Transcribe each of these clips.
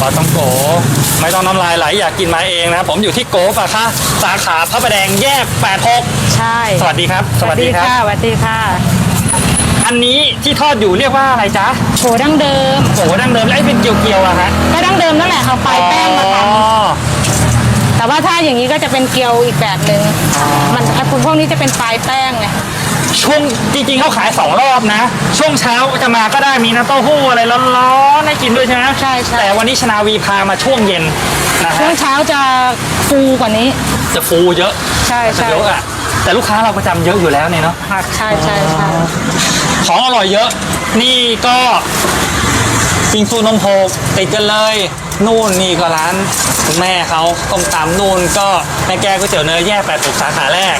ปลาต้องโก ไม่ต้องน้ำลายไหลอยากกินมาเองนะผมอยู่ที่โกปะคะสาขาพระประแดงแยก 86 ใช่สวัสดีครับ สวัสดีครับค่ะสวัสดีค่ะ อันนี้ที่ทอดอยู่เรียกว่าอะไรจ๊ะโหดั้งเดิมโอ้โหดั้งเดิมแล้วไอ้เป็นเกียวๆอะฮะก็ดั้งเดิมนั่นแหละเอาปลายแป้งมาทอ๋อำแต่ ว่าถ้าอย่างนี้ก็จะเป็นเกี๊ยวอีกแบบหนึ่งมันไอ้พวกนี้จะเป็นปลายแป้งไงช่วงจริงๆเขาขายสองรอบนะ ช่วงเช้าจะมาก็ได้มีน้ำเต้าหู้อะไรร้อนๆให้กินด้วยใช่ไหมใช่ใช่แต่วันนี้ชนาวีพามาช่วงเย็นนะช่วฮะงเช้าจะฟูกว่านี้ จะฟูเยอะ ใช่จะใช่เยอะอะแต่ลูกค้าเราประจำเยอะอยู่แล้วเนี่ยเนาะใช่ใช่ใช่ของอร่อยเยอะ นี่ก็ปิงซูนมโพกติดกันเลย นู่นนี่ก็ร้านคุณแม่เขาต้มตำนู่นก็แม่แก้วก๋วยเตี๋ยวเนื้อแยกแปดถูกสาขาแรก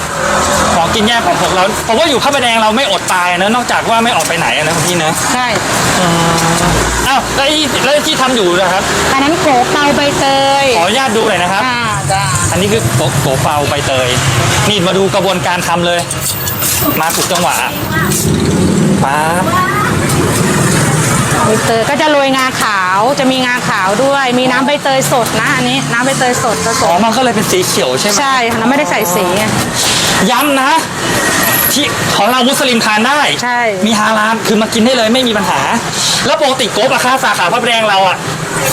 ของกินแยกแปดถูกเราผมว่าอยู่ข้าวประแดงเราไม่อดตายนะนอกจากว่าไม่ออกไปไหนนะคุณพี่เนอะใช่อ้าวแล้วไอ้แล้วที่ทำอยู่นะครับอันนั้นโขเตาใบเตยขออนุญาตดูหน่อยนะครับ อ่าจ้าอันนี้คือโกโกเปาใบเตย นี่มาดูกระบวนการทำเลย มาถูกจังหวะป๊าบ ใบเตยก็จะโรยงาขาวจะมีงาขาวด้วย มีน้ำใบเตยสดนะอันนี้น้ำใบเตยสดผสอ๋อมมันก็เลยเป็นสีเขียวใช่ไหมใช่ค่ะเราไม่ได้ใส่สีไงย้ำนะ ที่ของเรามุสลิมทานได้ ใช่ มีฮาลาลคือมากินได้เลยไม่มีปัญหา แล้วปกติโกบอะค่าสาขาพระประแดงเราอะ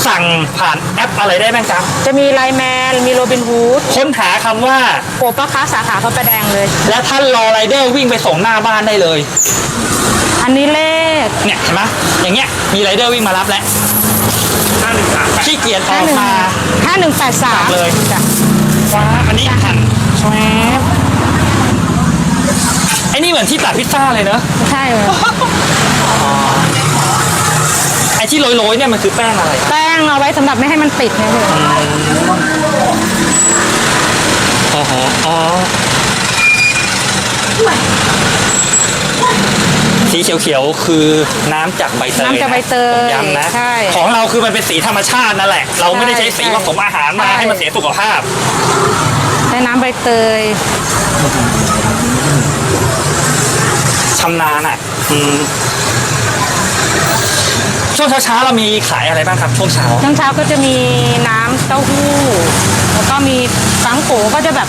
สั่งผ่านแอปอะไรได้บ้างจ๊ะจะมีไลน์แมนมีโรบินฮูดค้นหาคำว่า โกปะคะสาขาพระประแดงเลย และท่านรอไรเดอร์วิ่งไปส่งหน้าบ้านได้เลย อันนี้เลข เนี่ยเห็นไหมอย่างเงี้ยมีไรเดอร์วิ่งมารับแล้วขี้เกียจออกมา ห้าหนึ่งแปดสามเลย จ้ะฟ้าอันนี้หั่นแชบไอ้นี่เหมือนที่ตัดพิซซ่าเลยเนอะใช่เลยไอ้ที่โรยๆเนี่ยมันคือแป้งอะไร แป้งเอาไว้สำหรับไม่ให้มันติดไงพี่อ๋ออ๋อ สีเขียวๆคือน้ำจากใบเตยน้ำจากใบเตยผมย้ำนะใช่ของเราคือมันเป็นสีธรรมชาตินั่นแหละ เราไม่ได้ใช้สีใช่ผสมอาหารมาใช่ ให้มันเสียสุขภาพ ใช้น้ำใบเตย ชำนาญอะอืมช่วงเช้าๆเรามีขายอะไรบ้างครับช่วงเช้า ช่วงเช้าก็จะมีน้ำเต้าหู้ แล้วก็มีฟังโกก็จะแบบ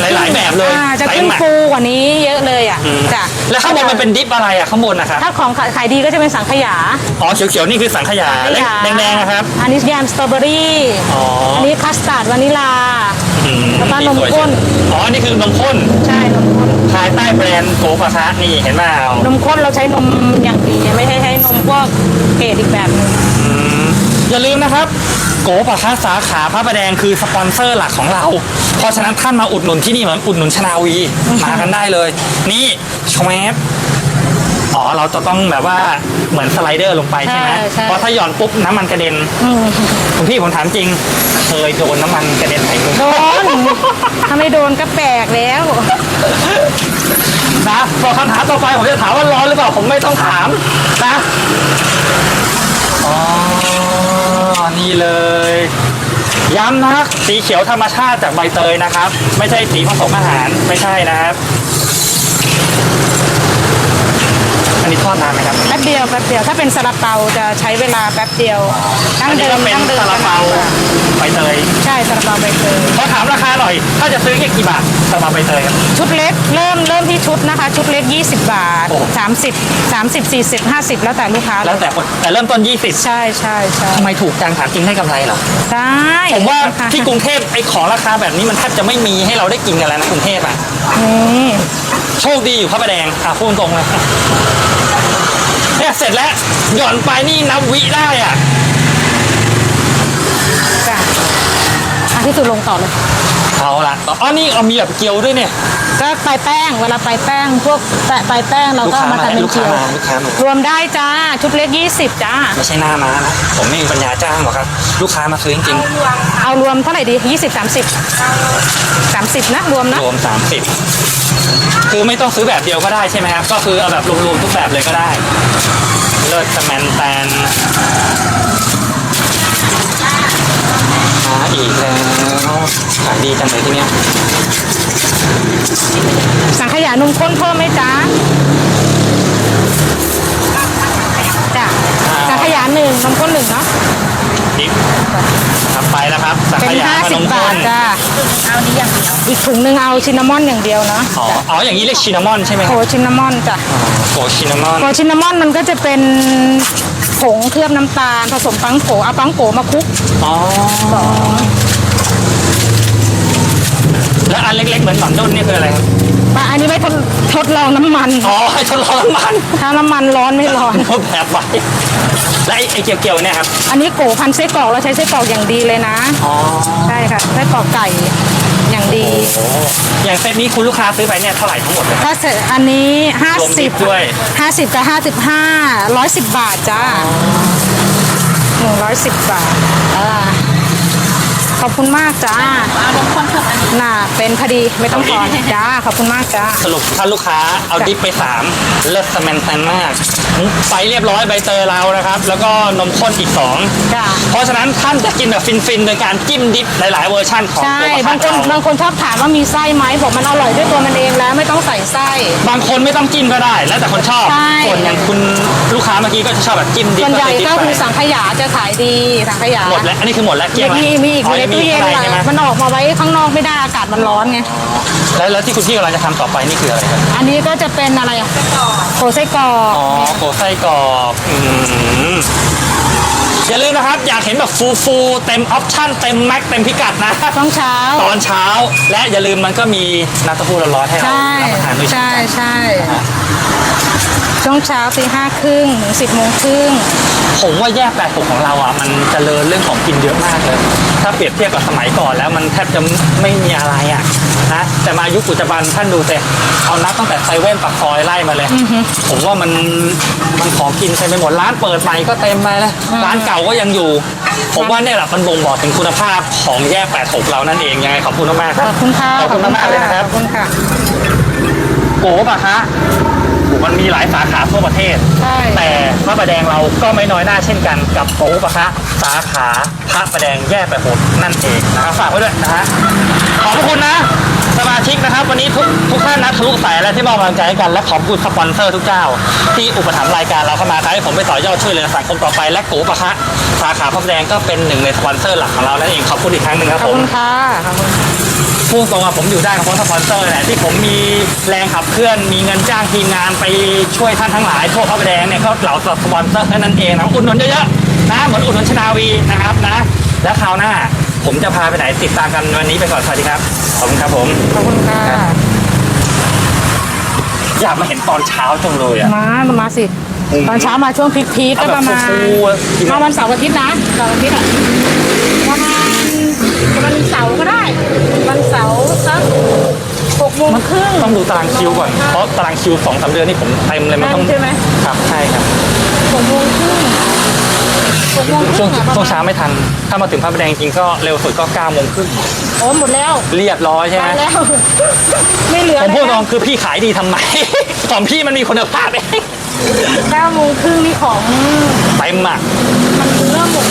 หลายๆแบบเลยอ่าจะเต็ขึ้มนอะฟูกว่านี้เยอะเลยอะอืมจ้ะแล้วข้างบนมันเป็นดิฟอะไรอะข้างบนนะครับถ้าของขายดีก็จะเป็นสังขยาอ๋อเขียวๆนี่คือสังขยาสังขยาแดงๆนะครับ อันนี้แยมสตรอเบอรี่อ๋ออันนี้คัสตาร์ดวานิลา อืมแล้วก็นมข้น อ๋อนี่คือนมข้นใช่นมข้นภายใต้แบรนด์โกฟาซะนี่เห็นเปล่านมข้นเราใช้นมอย่างดี ไม่ใช่ใช้นมพวกเกรดอีกแบบหนึง อย่าลืมนะครับ โกฟาซะสาขาพระประแดงคือสปอนเซอร์หลักของเรา เพราะฉะนั้นท่านมาอุดหนุนที่นี่เหมือนอุดหนุนชนาวี มากันได้เลย นี่ชแวบอ๋อเราจะต้องแบบว่าเหมือนสไลเดอร์ลงไปใช่ไหมใช่ใช่ เพราะถ้าหย่อนปุ๊บน้ำมันกระเด็นอืมคุณพี่ผมถามจริง เคยโดนน้ำมันกระเด็นใส่มือโดน ถ้าไม่โดนก็แปลกแล้ว นะพอคำถามต่อไปผมจะถามว่าร้อนหรือเปล่าผมไม่ต้องถามนะ อ๋อ นี่เลย ย้ำนะสีเขียวธรรมชาติจากใบเตยนะครับ ไม่ใช่สีผสมอาหารไม่ใช่นะครับ นนี้ทอดนานไหมครับ แป๊บเดียวแป๊บเดียวถ้าเป็นซาลาเปาจะใช้เวลาแป๊บเดียวดั้อังนนี้เดิก็มเป็นดั้งเดิมซาลาเปาใบเตยใช่ซาลาเปาใบเตยขอถามราคาหน่อย ถ้าจะซื้อกี่บาทซาลาเปาใบเตยครับ ชุดเล็กเริ่มเริ่มที่ชุดนะคะ ชุดเล็ก 20 บาท โอ้ 30 30 40 50 แล้วแต่ลูกค้าแล้วแต่คนแต่เริ่มต้น 20ใช่ใช่ใช่ทำไมถูกจังถามจริงให้กำไรเหรอ ได้ผมว่าค่ะที่กรุงเทพไอ้ของราคาแบบนี้มันแทบจะไม่มีให้เราได้กินกันแล้วนะกรุงเทพอะ นี่ โชคดีอยู่พระประแดงอะพูดตรงเลย เนี่ยเสร็จแล้ว หย่อนไปนี่นับวิได้อะจ้ะอะที่สุดลงต่อเลย เอาละต่ออ๋อนี่เอามีแบบเกี๊ยวด้วยเนี่ย ก็ปลายแป้งเวลาปลายแป้งพวกแปะปลายแป้งเราลูกก็ค้าเอามามาทำเป็นลูกค้าเกี๊ยวมาลูกค้ามารวมได้จ้าชุดเล็ก 20จ้าไม่ใช่หน้าม้านะผมไม่มีปัญญาจ้างหรอกครับ ลูกค้ามาซื้อจริงเอารวมเท่าไหร่ดี 20 30 30 นะ รวมนะ ๆรวม 30 คือไม่ต้องซื้อแบบเดียวก็ได้ใช่ไหมครับ ก็คือเอาแบบรวมๆทุกแบบเลยก็ได้ เลิศสแมนแตนมา อีกแล้วขายดีจังเลยที่เนี้ยสังขยานมข้นเพิ่มไหมจ้าจ้ะสังขยาหนึ่งนมข้นหนึ่งเนาะดิบครับไปแล้วครับสังเป็ขนยาห้าขสินบมบาข้ทนจ้าเอานี้อย่างเดียวอีกถุงหนึ่งเอาชินนามอนอย่างเดียวเนาะอ๋ออ๋ออย่างนี้เรียกชินนามอนใช่ไหมคโกรับชินนามอนจ้ะ อ๋อโกชินนามอนโกชินนามอนมันก็จะเป็น ผงเคลือบน้ำตาล ผสมปังโกเอาปังโกมาคลุกอ๋อสองแล้วอันเล็กๆเหมือนหนอนด้นนี่คืออะไรครับ ปะอันนี้ไว้ทดทดลองน้ำมัน อ๋อให้ทดลองน้ำมันถ้าน้ำมันร้อนไม่ร้อน เขาแบบไว้แล้วไอ้ไอ้เกี่ยวๆเนี่ยครับ อันนี้โกพันไส้กรอกเราใช้ไส้กรอกอย่างดีเลยนะ อ๋อ ใช่ค่ะไส้กรอกไก่ อย่างดีโอ้อย่างเซตนี้คุณลูกค้าซื้อไปเนี่ยเท่าไหร่ทั้งหมดเลยครับถ้าเสร็จอันนี้ห้ารวมดิสิบบด้วยห้าสิบกับห้าสิบห้าร้อยสิบบาทจ้าหนึ่งร้อยสิบบาทอ่า ขอบคุณมากจ้าเอานมข้นเพิ่มอันนี้น่ะเป็นพอดีไม่ต้องทอนจ้าขอบคุณมากจ้า สรุปถ้าลูกค้าเอาดิฟไป 3 เลิศสแมนแซนมากไปเรียบร้อยใบเตยเรานะครับ แล้วก็นมข้นอีก2จ้าเพราะฉะนั้นท่านจะกินแบบฟินๆ โดยการจิ้มดิฟหลายๆ เวอร์ชั่นของใช่ตัวบางคนเราบางคนชอบถามว่ามีไส้ไหมบอกมันอร่อยด้วยตัวมันเองแล้วไม่ต้องใส่ไส้ บางคนไม่ต้องจิ้มก็ได้ แล้วแต่คนชอบ ใช่ ส่วนอย่างคุณลูกค้าเมื่อกี้ก็จะชอบแบบจิ้มดิฟส่วนใหญ่ใส่ดิฟก็ไปคือสังขยาจะขายดีสังขยาหมดแล้วอันนี้คือหมดแล้วเกลี้ยงแล้วมีมีอีกอยู่ในยังตู้เย็นข้างแหใช่ไหมละมันออกมาไว้ข้างนอกไม่ได้อากาศมันร้อนไงแล้วแล้วที่คุณพี่กำลังจะทำต่อไปนี่คืออะไรครับอันนี้ก็จะเป็นอะไรอะโกไส้กรอกอ๋อโกไส้กรอบอืมอย่าลืมนะครับ อยากเห็นแบบฟูฟูๆเต็มออปชั่นเต็มแม็กเต็มพิกัดนะต้องเช้า ตอนเช้า และอย่าลืมมันก็มีน้ำเต้าหู้ร้อนๆให้เราใช่รับประทานด้วยเช่นใช่กันใช่ ช่วงเช้าตีห้าครึ่งถึงสิบโมงครึ่งผมว่าแยกแปดผมของเราอะมันเจริญเรื่องของกินเยอะมากเลย ถ้าเปรียบเทียบกับสมัยก่อนแล้วมันแทบจะไม่มีอะไรอะนะแต่มายุคปัจจุบันท่านดูสิเอานับตั้งแต่ไซเว่นปากซอยไล่มาเลย ผมว่ามันมันของกินเต็มไปหมดร้านเปิดใหม่ก็เต็มไปแล้วร้านเก่าก็ยังอยู่ ผมว่าเนี่ยแหละมันบ่งบอกถึงคุณภาพของแยกแปดหกเรานั่นเองยังไงขอบคุณมากๆคขรับอบคุณค่ะขอบคุณมากๆเลยนะครับขอบคุณค่ะโกปะคะโอ้ มันมีหลายสาขาทั่วประเทศ ใช่ แต่พระประแดงเราก็ไม่น้อยหน้าเช่นกันกับโกปะคะสาขาพระประแดงแยกไปหมดนั่นเองนะครับฝากไว้ด้วยนะฮะขอบพระคุณนะ สมาชิกนะครับวันนี้ทุกทุกท่านนะทะลุสายและที่มอบกำลังใจให้กันและขอบคุณสปอนเซอร์ทุกเจ้า ที่อุปถัมภ์รายการเราเข้ามาทำให้ผมไปต่อยอดช่วยเหลือสังคมต่อไปและโกปะคะสาขาพระประแดงก็เป็นหนึ่งในสปอนเซอร์หลักของเรานั่นเองขอบคุณอีกครั้งหนึ่งครับขอบผม คุณค่ะขอบคุณ พูดตรงอะผมอยู่ได้กับเพราะสปอนเซอร์แหละที่ผมมีแรงขับเคลื่อนมีเงินจ้างทีมงานไปช่วยท่านทั้งหลายทั่วพระประแดงเนี่ยก็เหล่าสปอนเซอร์นั่นเองนะอุดหนุนเยอะๆนะเหมือนอุดหนุนชนาวีนะครับนะ แล้วคราวหน้าผมจะพาไปไหนติดตามกันวันนี้ไปก่อนสวัสดีครับขอบคุณครับผมขอบคุณค่ะอยากมาเห็นตอนเช้าจังเลยอะมามาสิตอนเช้ามาช่วงพีคๆก็ประมาณเอาแบบฟูๆอะกินมาวันเสาร์อาทิตย์นะเสาร์อาทิตย์อะประมาณวันเสาร์ก็ได้ วันเสาร์สักหกโมงครึ่ง ต้องดูตารางคิวก่อน เพราะตารางคิวสองสามเดือนนี่ผมเต็มเลยมันต้องเต็มใช่ไหม ครับใช่ครับหกโมงครึ่งหกโมงคช่วรึ่งงอะช่วงเช้าไม่ทัน ถ้ามาถึงพระประแดงจริงก็เร็วสุดก็เก้าโมงครึ่งโอ้หมดแล้วเรียบร้อยใช่ไหไปมแล้ว ไม่เหลือผมพูดตแล้รวงคือพี่ขายดีทำไม ของพี่มันมีคุณภาพเองเก้าโมงครึ่งนี่ของ เต็มอะ มันเริ่มหมด